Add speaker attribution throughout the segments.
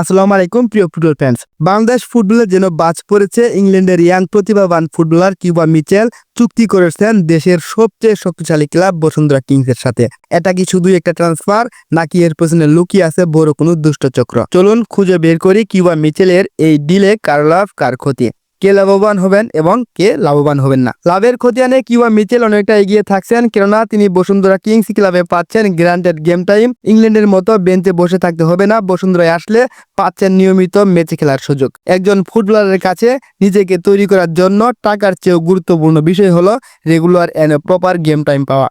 Speaker 1: আসসালামু আলাইকুম, প্রিয় ফুটবল ফ্যান্স বাংলাদেশ ফুটবলের যেন বাজ পড়েছে, ইংল্যান্ডের ইয়াং প্রতিভাবান ফুটবলার কিউবা মিচেল চুক্তি করেছেন দেশের সবচেয়ে শক্তিশালী ক্লাব বসুন্ধরা কিংসের সাথে। এটা কি শুধু একটা ট্রান্সফার নাকি এর পেছনে লুকিয়ে আছে বড় কোনো দুষ্ট চক্র? চলুন খুঁজে বের করি কিউবা মিচেলের এই ডিলে কার লাভ, কার ক্ষতি। কে লাভবান হবেন এবং কে লাভবান হবেন না। লাভের খতিয়ানে কিউবা মিচেল অনেকটা এগিয়ে থাকছেন, কেননা তিনি বসুন্ধরা কিংস ক্লাবে পাচ্ছেন গ্রান্টেড গেম টাইম। ইংল্যান্ডের মতো বেঞ্চে বসে থাকতে হবে না, বসুন্ধরায় আসলে পাচ্ছেন নিয়মিত ম্যাচে খেলার সুযোগ। একজন ফুটবলারের কাছে নিজেকে তৈরি করার জন্য টাকার চেয়েও গুরুত্বপূর্ণ বিষয় হলো regular and proper game time পাওয়া।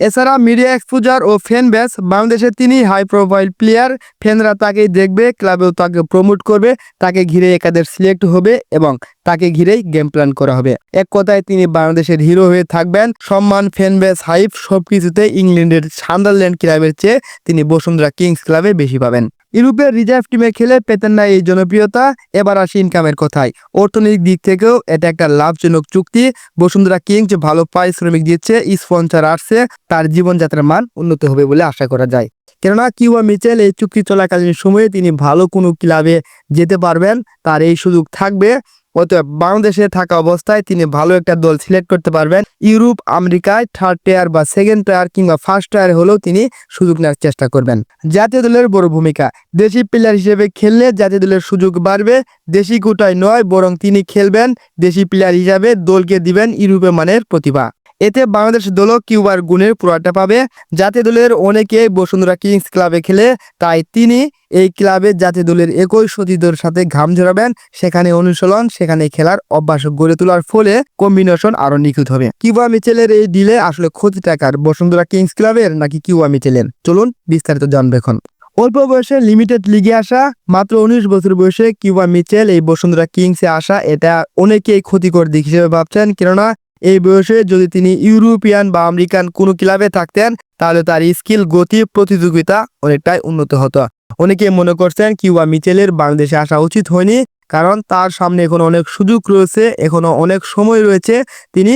Speaker 1: এছাড়া মিডিয়া এক্সপোজার ও ফ্যান ব্যাস বাংলাদেশের তিনি হাই প্রোফাইল প্লেয়ার ফ্যানরা তাকে দেখবে, ক্লাবেও তাকে প্রমোট করবে, তাকে ঘিরে একাদের সিলেক্ট হবে এবং তাকে ঘিরেই গেম প্ল্যান করা হবে। এক কথায় তিনি বাংলাদেশের হিরো হয়ে থাকবেন। সম্মান ফ্যান ব্যাস হাইপ সবকিছুতে ইংল্যান্ডের সান্ডারল্যান্ড ক্লাবের চেয়ে তিনি বসুন্ধরা কিংস ক্লাবে বেশি পাবেন। ইউরোপের রিজার্ভ টিমে খেলে পেতেন না এই জনপ্রিয়তা। এবার আসি ইনকামের কথায়। অর্থনৈতিক দিক থেকেও এটা একটা লাভজনক চুক্তি। বসুন্ধরা কিংস ভালো পারিশ্রমিক দিচ্ছে স্পন্সার আসছে, তার জীবনযাত্রার মান উন্নত হবে বলে আশা করা যায়। কেননা কিউবা মিচেল এই চুক্তি চলাকালীন সময়ে তিনি ভালো কোনো ক্লাবে যেতে পারবেন, তার এই সুযোগ থাকবে। অতএব বাংলাদেশে থাকা অবস্থায় তিনি ভালো একটা দল সিলেক্ট করতে পারবেন। ইউরোপ, আমেরিকায় থার্ড টায়ার বা সেকেন্ড টায়ার কিংবা ফার্স্ট টায়ার হলেও তিনি সুযোগ নেওয়ার চেষ্টা করবেন। জাতীয় দলের বড় ভূমিকা। দেশি প্লেয়ার হিসেবে খেললে জাতীয় দলের সুযোগ বাড়বে। দেশি কোটায় নয়, বরং তিনি খেলবেন। দেশি প্লেয়ার হিসাবে দলকে দিবেন ইউরোপে মানের প্রতিভা। এতে বাংলাদেশ দলও কিউবার গুণের পুরাটা পাবে। জাতীয় দলের অনেকে বসুন্ধরা কিংস ক্লাবে খেলে, তাই তিনি এই ক্লাবে জাতীয় দলের একই সতীদের সাথে ঘাম ঝরাবেন। সেখানে অনুশীলন, সেখানে খেলার অভ্যাস গড়ে তোলার ফলে কম্বিনেশন আরও নিখুঁত হবে। কিউবা মিচেলের এই ডিলে আসলে ক্ষতি টাকার বসুন্ধরা কিংস ক্লাবের নাকি কিউবা মিচেলের? চলুন বিস্তারিত জানবে এখন। অল্প বয়সে লিমিটেড লিগে আসা, মাত্র উনিশ বছর বয়সে কিউবা মিচেল এই বসুন্ধরা কিংসে আসা, এটা অনেকেই ক্ষতিকর দিক হিসেবে ভাবছেন। কেননা এই বয়সে যদি তিনি ইউরোপিয়ান বা আমেরিকান কোনো ক্লাবে থাকতেন, তাহলে তার স্কিল, গতি, প্রতিযোগিতা অনেকটাই উন্নত হতো। অনেকে মনে করছেন কিউবা মিচেলের বাংলাদেশে আসা উচিত হয়নি, কারণ তার সামনে এখন অনেক সুযোগ রয়েছে, এখনও অনেক সময় রয়েছে, তিনি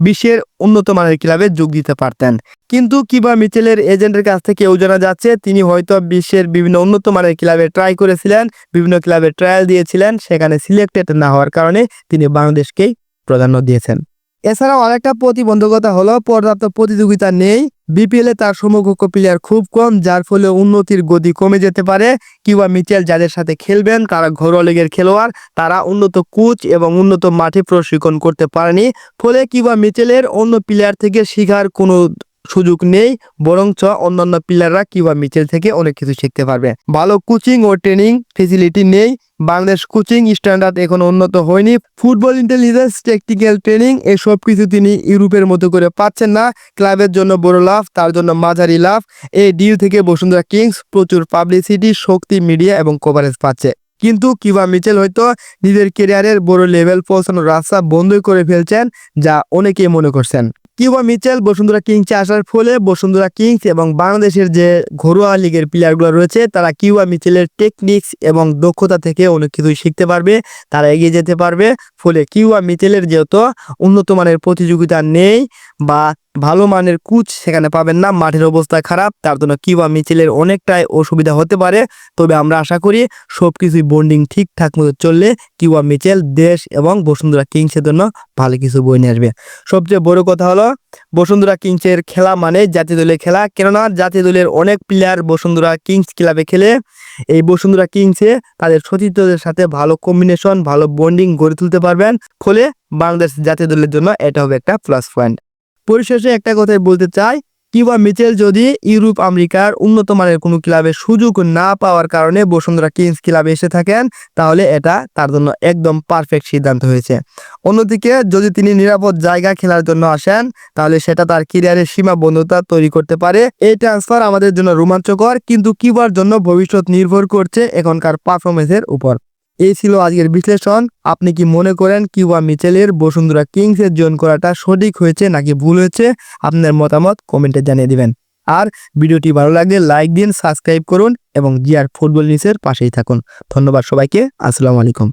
Speaker 1: বিশ্বের উন্নত মানের ক্লাবে যোগ দিতে পারতেন। কিন্তু কিবা মিচেলের এজেন্টের কাছ থেকে এও জানা যাচ্ছে, তিনি হয়তো বিশ্বের বিভিন্ন উন্নত মানের ক্লাবে ট্রাই করেছিলেন, বিভিন্ন ক্লাবে ট্রায়াল দিয়েছিলেন, সেখানে সিলেক্টেড না হওয়ার কারণে তিনি বাংলাদেশকেই প্রাধান্য দিয়েছেন। এছাড়াও আরেকটা প্রতিবন্ধকতা হলো, পর্যাপ্ত প্রতিযোগিতা নেই। বিপিএলে তার সমকক্ষ প্লেয়ার খুব কম, যার ফলে উন্নতির গতি কমে যেতে পারে। কিংবা মিচেল যাদের সাথে খেলবেন, তারা ঘরোয়া লীগের খেলোয়াড়, তারা উন্নত কোচ এবং উন্নত মাঠে প্রশিক্ষণ করতে পারেনি। ফলে কিংবা মিচেলের অন্য প্লেয়ার থেকে শেখার কোনো সুযোগ নেই, বরঞ্চ অন্যান্য প্লেয়াররা কিংবা মিচেল থেকে অনেক কিছু শিখতে পারবে। ভালো কোচিং ও ট্রেনিং ফেসিলিটি নেই। বাংলাদেশ কোচিং স্ট্যান্ডার্ড এখন উন্নত হয়নি। ফুটবল ইন্টেলিজেন্স, টেকনিক্যাল ট্রেনিং এসব কিছু তিনি ইউরোপের মতো করে পাচ্ছেন না। ক্লাবের জন্য বড় লাভ, তার জন্য মাঝারি লাভ। এই ডিল থেকে বসুন্ধরা কিংস প্রচুর পাবলিসিটি, শক্তি, মিডিয়া এবং কভারেজ পাচ্ছে। কিন্তু কিবা মিচেল হয়তো নিজের কেরিয়ারের বড় লেভেল পৌঁছানোর রাস্তা বন্ধই করে ফেলছেন, যা অনেকেই মনে করছেন। কিউবা মিচেল, বসুন্ধরা কিংসে আসার ফলে বসুন্ধরা কিংস এবং বাংলাদেশের যে ঘরোয়া লিগের প্লেয়ারগুলো রয়েছে, তারা কিউবা মিচেলের টেকনিক্স এবং দক্ষতা থেকে অনেক কিছুই শিখতে পারবে, তারা এগিয়ে যেতে পারবে। ফলে কিউবা মিচেলের যেহেতু উন্নত মানের প্রতিযোগিতা নেই বা ভালো মানের কুচ সেখানে পাবেন না, মাঠের অবস্থা খারাপ, তার জন্য কিউবা মিচেলের অনেকটাই অসুবিধা হতে পারে। তবে আমরা আশা করি সব কিছুই বন্ডিং ঠিকঠাক মতো চললে কিউবা মিচেল দেশ এবং বসুন্ধরা কিংসের জন্য ভালো কিছু বই নিয়ে আসবে। সবচেয়ে বড় কথা হলো বসুন্ধরা কিংসের খেলা মানে জাতীয় দলের খেলা। কেননা জাতীয় দলের অনেক প্লেয়ার বসুন্ধরা কিংস ক্লাবে খেলে। এই বসুন্ধরা কিংসে তাদের সতীর্থদের সাথে ভালো কম্বিনেশন ভালো বন্ডিং গড়ে তুলতে পারবেন। ফলে বাংলাদেশ জাতীয় দলের জন্য এটা হবে একটা প্লাস পয়েন্ট পরিশেষে একটা কথাই বলতে চাই কিংবা মিচেল যদি ইউরোপ, আমেরিকার উন্নত মানের কোনো ক্লাবে সুযোগ না পাওয়ার কারণে বসুন্ধরা কিংস ক্লাবে এসে থাকেন, তাহলে এটা তার জন্য একদম পারফেক্ট সিদ্ধান্ত হয়েছে। অন্যদিকে যদি তিনি নিরাপদ জায়গা খেলার জন্য আসেন, তাহলে সেটা তার ক্যারিয়ারের সীমাবদ্ধতা তৈরি করতে পারে। এই ট্রান্সফার আমাদের জন্য রোমাঞ্চকর, কিন্তু কিবার জন্য ভবিষ্যৎ নির্ভর করছে এখনকার পারফরমেন্সের উপর। এই ছিল আজকের বিশ্লেষণ। আপনি কি মনে করেন কিউবা মিচেলের বসুন্ধরা কিংসের জয়েন করাটা সঠিক হয়েছে নাকি ভুল হয়েছে? আপনার মতামত কমেন্টে জানিয়ে দিবেন। আর ভিডিওটি ভালো লাগলে লাইক দিন, সাবস্ক্রাইব করুন এবং জিয়ার ফুটবল নিউজের পাশেই থাকুন। ধন্যবাদ সবাইকে। আসসালামু আলাইকুম।